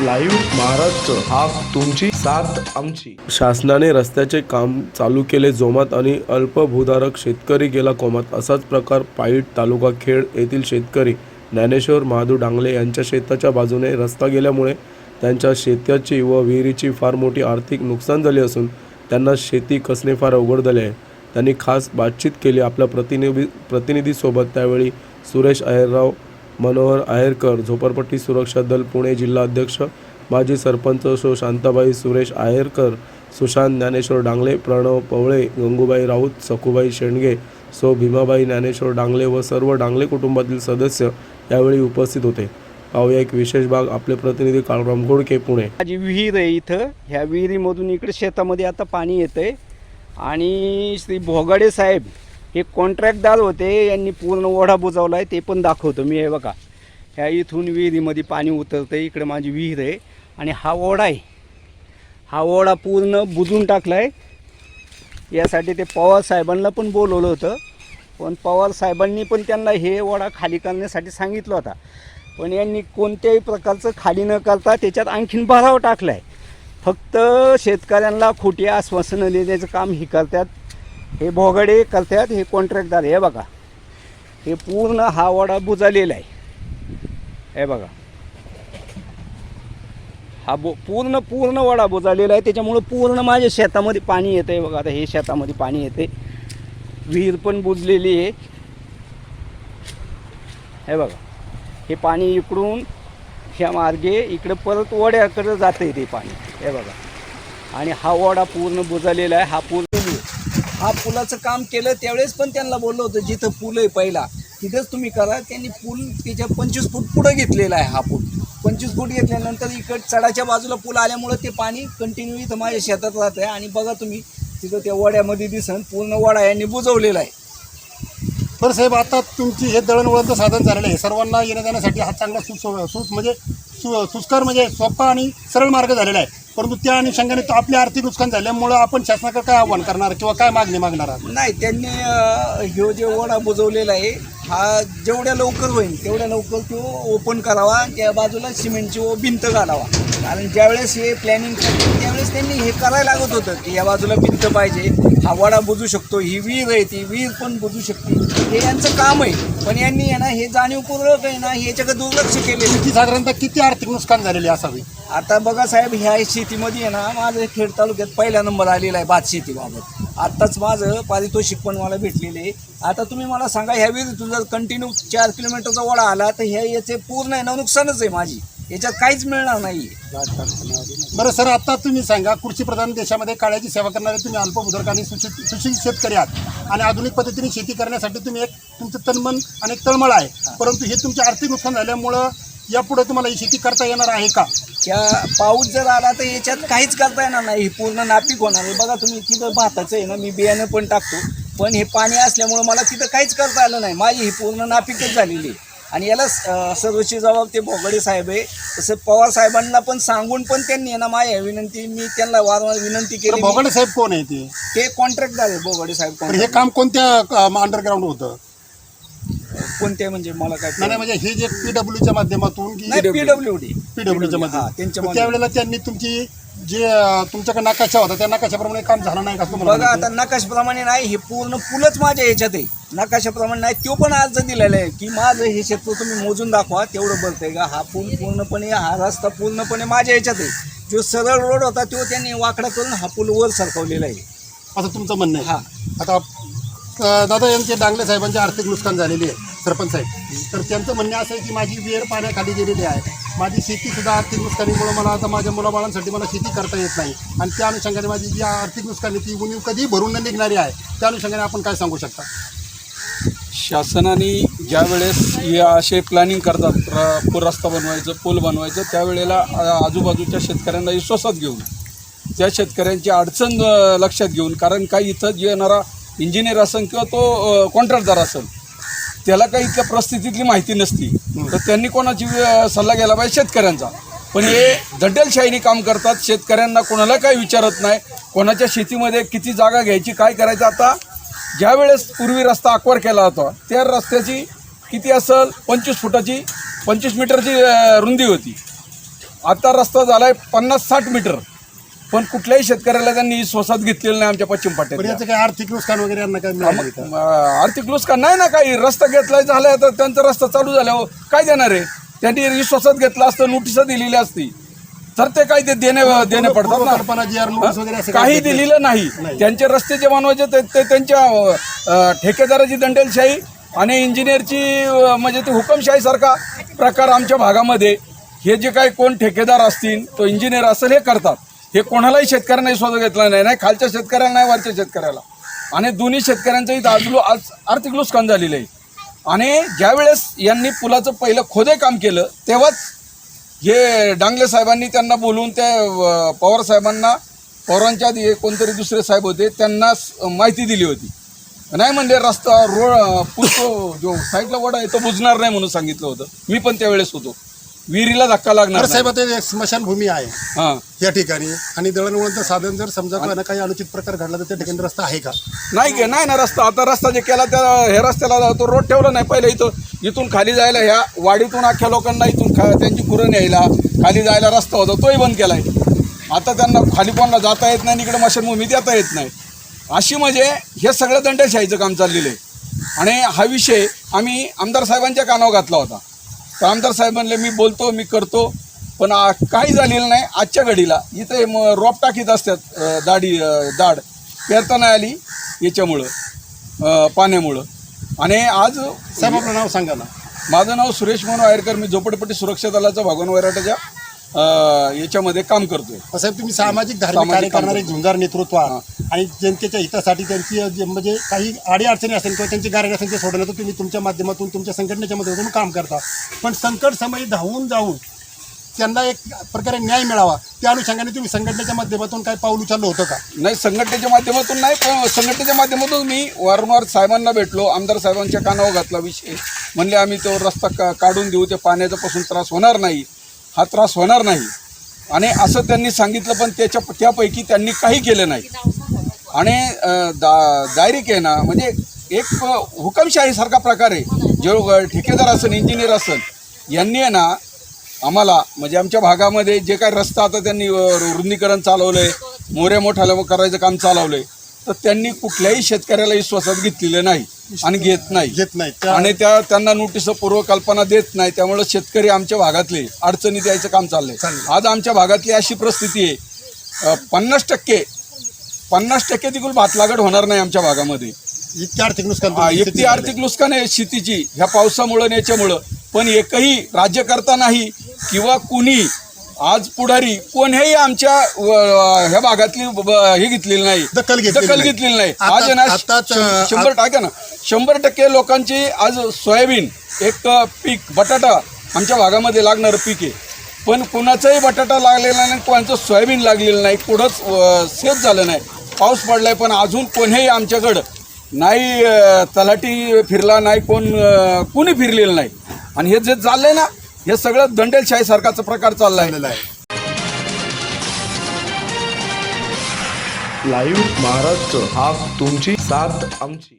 Live Maharashtra हा तुमची साथ आमची. शासनाने रस्त्याचे काम चालू केले जोमात आणि अल्पभूधारक शेतकरी गेला कोमात. असाच प्रकार पाईट तालुका खेड येथील शेतकरी ज्ञानेश्वर महादू डांगले यांच्या शेताच्या बाजूने रस्ता गेल्यामुळे त्यांच्या शेताची व विहिरीची फार मोठी आर्थिक नुकसान झाले असून त्यांना शेती कसणे फार अवघड झाले आहे. त्यांनी खास बातचीत केली आपल्या प्रतिनिधी प्रतिनिधीसोबत. त्यावेळी सुरेश अय्यरराव मनोहर आहेरकर झोपडपट्टी सुरक्षा दल पुणे जिल्हा अध्यक्ष माजी सरपंच सो शांताबाई सुरेश आहेरकर सुशांत ज्ञानेश्वर डांगले प्रणव पवळे गंगूबाई राऊत सखूबाई शेंडगे सो भीमाबाई ज्ञानेश्वर डांगले व सर्व डांगले कुटुंबातील सदस्य यावेळी उपस्थित होते. पाहूया एक विशेष भाग आपले प्रतिनिधी काळराम घोडके पुणे. माझी विहीर आहे इथं. ह्या विहिरीमधून इकडे शेतामध्ये आता पाणी येतं आहे आणि श्री भोगाडे साहेब हे कॉन्ट्रॅक्टदार होते यांनी पूर्ण ओढा बुजवला आहे ते पण दाखवतो मी हे बघा. ह्या इथून विहिरीमध्ये पाणी उतरतं आहे इकडे माझी विहीर आहे आणि हा ओढा आहे. हा ओढा पूर्ण बुजून टाकला आहे यासाठी ते पवार साहेबांना पण बोलवलं होतं पण पवार साहेबांनी पण त्यांना हे ओढा खाली करण्यासाठी सांगितलं होता. पण यांनी कोणत्याही प्रकारचं खाली न करता त्याच्यात आणखीन भराव टाकला आहे फक्त शेतकऱ्यांना खोटी आश्वासनं देण्याचं काम ही करतात. हे भोगडे करतात हे कॉन्ट्रॅक्टदार हे बघा. हे पूर्ण हा वडा बुजालेला आहे. हे बघा. हा बो पूर्ण पूर्ण वडा बुजालेला आहे. त्याच्यामुळं पूर्ण माझ्या शेतामध्ये पाणी येतं आहे बघा आता हे शेतामध्ये पाणी येते विहीर पण बुजलेली आहे. हे बघा. हे पाणी इकडून ह्या मार्गे इकडं परत ओढ्याकडं जातं आहे ते पाणी. हे बघा. आणि हा ओढा पूर्ण बुजालेला आहे. हा पूर्ण हा पुलाचं काम केलं त्यावेळेस पण त्यांना बोललं होतं जिथं पूल आहे पहिला तिथंच तुम्ही करा. त्यांनी पूल त्याच्या पंचवीस फूट पुढं घेतलेला आहे हा पूल. पंचवीस फूट घेतल्यानंतर इकड चढाच्या बाजूला पूल आल्यामुळं ते पाणी कंटिन्यू इथं माझ्या शेतात राहत आहे. आणि बघा तुम्ही तिथं त्या वड्यामध्ये दिसन पूर्ण वडा यांनी बुजवलेला आहे. बरं साहेब आता तुमची हे दळणवळणचं साधन झालेलं आहे. सर्वांना येण्या जाण्यासाठी हा चांगला सुस सुस म्हणजे सु सुस्कर म्हणजे सोपा आणि सरळ मार्ग झालेला आहे. परंतु त्या अनुषंगाने तो आपले आर्थिक नुकसान झाल्यामुळं आपण शासनाकडे काय आव्हान करणार किंवा काय मागणी मागणार आहात? नाही त्यांनी हे ह्यो जे वडा बुजवलेला आहे हा जेवढ्या लवकर होईल तेवढ्या लवकर तो ओपन करावा त्या बाजूला सिमेंटची ओ भिंत घालावा. कारण ज्यावेळेस हे प्लॅनिंग करते त्यावेळेस त्यांनी हे करायला लागत होतं की या बाजूला भिंत पाहिजे हा वडा बुजू शकतो ही विहीर आहे ती विहीर पण बुजू शकते. हे यांचं काम आहे. पण यांनी आहे ना हे जाणीवपूर्वक आहे ना ह्याच्याकडे दुर्लक्ष केलेलं आहे. किती साधारणतः किती आर्थिक नुकसान झालेले असावे आता बघा साहेब ह्या शेतीमध्ये आहे ना माझं खेड तालुक्यात पहिला नंबर आलेला आहे भात शेतीबाबत. आत्ताच माझं पारितोषिक पण मला भेटलेले आता तुम्ही मला सांगा ह्या विहिरीतून जर कंटिन्यू चार किलोमीटरचा वडा आला तर ह्या याचे पूर्ण आहे ना नुकसानच आहे माझी. याच्यात काहीच मिळणार नाही बरं सर आता तुम्ही सांगा कृषी प्रधान देशामध्ये काळ्याची सेवा करणारे तुम्ही अल्पभूधारक आणि सुशिक्षित सुशिक्षित शेतकरी आहात आणि आधुनिक पद्धतीने शेती करण्यासाठी तुम्ही एक तुमचं तन्मन आणि एक तळमळ आहे. परंतु हे तुमचे आर्थिक नुकसान झाल्यामुळं यापुढे तुम्हाला ही शेती करता येणार आहे का? त्या पाऊस जर आला तर याच्यात काहीच करता येणार नाही. ही पूर्ण नापीक होणार आहे. बघा तुम्ही तिथं भाताचं आहे ना मी बियाणं पण टाकतो. पण हे पाणी असल्यामुळं मला तिथं काहीच करता आलं नाही. माझी ही पूर्ण नापिकच झालेली आहे. आणि याला अं, सर्वोच्च जबाब ते भोगडे साहेब आहे. तसं पवार साहेबांना पण सांगून पण त्यांनी ना माझ्या विनंती मी त्यांना वारंवार विनंती केली. भोगडे साहेब कोण आहे ते? ते कॉन्ट्रॅक्टदार आहे भोगडे साहेब हे. काम कोणत्या अंडरग्राऊंड होतं? कोणते म्हणजे मला काय नाही म्हणजे हे जे पीडब्ल्यूच्या माध्यमातून पीडब्ल्यू डी पीडब्ल्यूच्या माध्यमातून. त्यांच्या त्यावेळेला त्यांनी तुमची जे तुमच्याकडे नकाशा होता त्या नकाशाप्रमाणे काम झालं नाही का तुम्हाला बघा आता नकाशाप्रमाणे नाही हे पूर्ण पुलच माझ्या ह्याच्यात आहे. नकाशाप्रमाणे नाही तो पण अर्ज दिलेला आहे की माझं हे क्षेत्र तुम्ही मोजून दाखवा तेवढं बघतंय का? हा पूल पूर्णपणे हा रस्ता पूर्णपणे माझ्या ह्याच्यात आहे. जो सरळ रोड होता तो त्यांनी वाकडा करून हा पूल वर सरकवलेला आहे. असं तुमचं म्हणणं आहे? हा. आता अं, दादा यांचे डांगले साहेबांचे आर्थिक नुकसान झालेले आहे सरपंच साहेब. तर त्यांचं म्हणणं असं आहे की माझी विहीर पाण्याखाली गेलेली आहे. माझी शेतीसुद्धा आर्थिक नुकसानीमुळे मला आता माझ्या मुलाबाळांसाठी मला शेती करता येत नाही. आणि त्या अनुषंगाने माझी जी आर्थिक नुकसानी ती उणीव कधी भरून न निघणारी आहे त्या अनुषंगाने आपण काय सांगू शकता? शासनाने ज्या वेळेस असे प्लॅनिंग करतात र- पूल रस्ता बनवायचं पूल बनवायचं त्यावेळेला आजूबाजूच्या शेतकऱ्यांना विश्वासात घेऊन त्या शेतकऱ्यांची अडचण लक्षात घेऊन कारण काही इथं जे येणारा इंजिनियर असेल किंवा तो कॉन्ट्रॅक्टदार असेल त्याला काही इथल्या परिस्थितीतली माहिती नसती. तर त्यांनी कोणाची सल्ला घ्यायला पाहिजे? शेतकऱ्यांचा. पण हे दड्डलशाहीने काम करतात. शेतकऱ्यांना कोणाला काही विचारत नाही. कोणाच्या शेतीमध्ये किती जागा घ्यायची काय करायचं? आता ज्या वेळेस पूर्वी रस्ता आकवर केला होता त्या रस्त्याची किती असेल? पंचवीस फुटाची पंचवीस मीटरची रुंदी होती. आता रस्ता झालाय पन्नास साठ मीटर. पण कुठल्याही शेतकऱ्याला त्यांनी स्वसात घेतलेलं नाही आमच्या पश्चिम पण पाट्यात याचं काही आर्थिक नुकसान वगैरे यांना काय मिळालं का आर्थिक नुकसान नाही ना काही. रस्ता घेतलाय झालाय तर त्यांचा रस्ता चालू झाल्यावर काय देणार आहे? त्यांनी विश्वासात घेतला असतं नोटिसा दिलेली असती. तर ते काय ते देणे देणे पडतात पूर्वकल्पना जी आर नोटीस वगैरे ना असं काही घेतलं? दिलेलं नाही. नाही. त्यांचे रस्ते जे बनवायचे ते ते त्यांच्या अं, ठेकेदाराची दंडेलशाही आणि इंजिनियरची अं, म्हणजे ते हुकमशाही सारखा प्रकार आमच्या भागामध्ये. हे जे काही कोण ठेकेदार असतील तो इंजिनियर असेल हे करतात. हे कोणालाही शेतकऱ्यांनाही स्वतः घेतला नाही नाही खालच्या शेतकऱ्याला नाही वरच्या शेतकऱ्याला. आणि दोन्ही शेतकऱ्यांचं इथं आज आज आर्थिक नुकसान झालेलं आहे. आणि ज्यावेळेस यांनी पुलाचं पहिलं खोदे काम केलं तेव्हाच हे डांगले साहेबांनी त्यांना बोलवून त्या पवार साहेबांना पवारांच्या आधी कोणतरी दुसरे साहेब होते त्यांना माहिती दिली होती. नाही म्हणजे रस्ता रोड अं, जो साईडला वडा आहे तो बुजणार नाही म्हणून सांगितलं होतं. मी पण त्यावेळेस होतो. विहिरीला धक्का लागणार नाही. साहेब आता एक स्मशानभूमी आहे. हां. या ठिकाणी. आणि दळणवळणचं साधन जर समजा कोणा काही अनुचित प्रकार घडला तर त्या ठिकाणी रस्ता आहे का? नाही गे नाही ना रस्ता. आता रस्ता जे केला त्या हे रस्त्याला तो रोड ठेवला नाही. पहिले इथं इथून खाली जायला ह्या वाडीतून अख्ख्या लोकांना इथून खा त्यांची कुरण यायला खाली जायला रस्ता होता तोही बंद केलाय. आता त्यांना खाली कोणाला जाता येत नाही आणि इकडे मशानभूमी देता येत नाही. अशी म्हणजे हे सगळं दंडशाहीचं काम चाललेलं आहे. आणि हा विषय आम्ही आमदार साहेबांच्या कानावर घातला होता. तर आमदार साहेब म्हणले मी बोलतो मी करतो पण आ- काही झालेलं नाही. आजच्या घडीला इथे म रोप टाकीत असतात दाढी दाढ. पेरता नाही आली याच्यामुळं पाण्यामुळं. आणि आज साहेब आपलं नाव सांगा ना. माझं नाव सुरेश मनोहर आयरकर मी झोपडपट्टी सुरक्षा दलाचा भगवान वैराटाच्या याच्यामध्ये काम करतोय. साहेब तुम्ही सामाजिक धार्मिक सामाजिक कार्य काम करणारे करतो. झुंजार नेतृत्व आहात आणि जनतेच्या हितासाठी त्यांची जे म्हणजे काही अडी अडचणी असेल किंवा त्यांची गाडी असेल ते सोडवण्याचं तुम्ही तुमच्या माध्यमातून तुमच्या संघटनेच्या माध्यमातून काम करता. पण संकट समयी धावून जाऊन त्यांना एक प्रकारे न्याय मिळावा त्या अनुषंगाने तुम्ही संघटनेच्या माध्यमातून काय पाऊल उचललं होतं का? नाही संघटनेच्या माध्यमातून नाही पण संघटनेच्या माध्यमातून मी वारंवार साहेबांना भेटलो आमदार साहेबांच्या कानावर घातला विषय. म्हणले आम्ही तो रस्ता का काढून देऊ ते पाण्याचा पासून त्रास होणार नाही. हा त्रास होणार नाही. आणि असं त्यांनी सांगितलं पण त्याच्या त्यापैकी त्यांनी काही केलं नाही. आणि दा डायरेक्ट आहे ना म्हणजे एक हुकमशाहीसारखा प्रकार आहे. जो ठेकेदार असेल इंजिनियर असेल यांनी आहे ना आम्हाला म्हणजे आमच्या भागामध्ये जे काही रस्ता आता त्यांनी रुंदीकरण चालवलं आहे मोऱ्या मोठ्या करायचं काम चालवलं आहे तर त्यांनी कुठल्याही शेतकऱ्याला विश्वासात घेतलेलं नाही आणि घेत नाही. घेत नाही. त्या आणि त्या त्यांना नोटीस पूर्वकल्पना देत नाही. त्यामुळे शेतकरी आमच्या भागातले अडचणीत यायचं काम चाललंय. चाललंय. आज आमच्या भागातली अशी परिस्थिती आहे. पन्नास टक्के पन्नास टक्के तिकडून भात लागड होणार नाही आमच्या भागामध्ये. इतके आर्थिक नुकसान हा, शेती आर्थिक नुकसान आहे शेतीची. ह्या पावसामुळं आणि याच्यामुळं. पण एकही राज्यकर्ता नाही किंवा कुणी आज पुढारी कोणीही आमच्या ह्या भागातली हे घेतलेली नाही. दखल घेतलेली दखल नाही. घेतलेली नाही. आता- आज ना शंभर टाक्या ना शंभर टक्के लोकांची आज सोयाबीन एक पीक बटाटा आमच्या भागामध्ये लागणारं पीक आहे. पण कुणाचाही बटाटा लागलेला नाही कोणाचं सोयाबीन लागलेलं नाही कुठंच सेफ झालं नाही. पाऊस पडलाय पण अजून कोणीही आमच्याकडं नाही तलाठी फिरला नाही कोण कुणी फिरलेलं नाही. आणि हे जे चाललंय ना हे सगळं दंडेलशाही सारखाचा प्रकार झालेलं आहे. लाईव्ह महाराष्ट्र हा तुमची साथ आमची.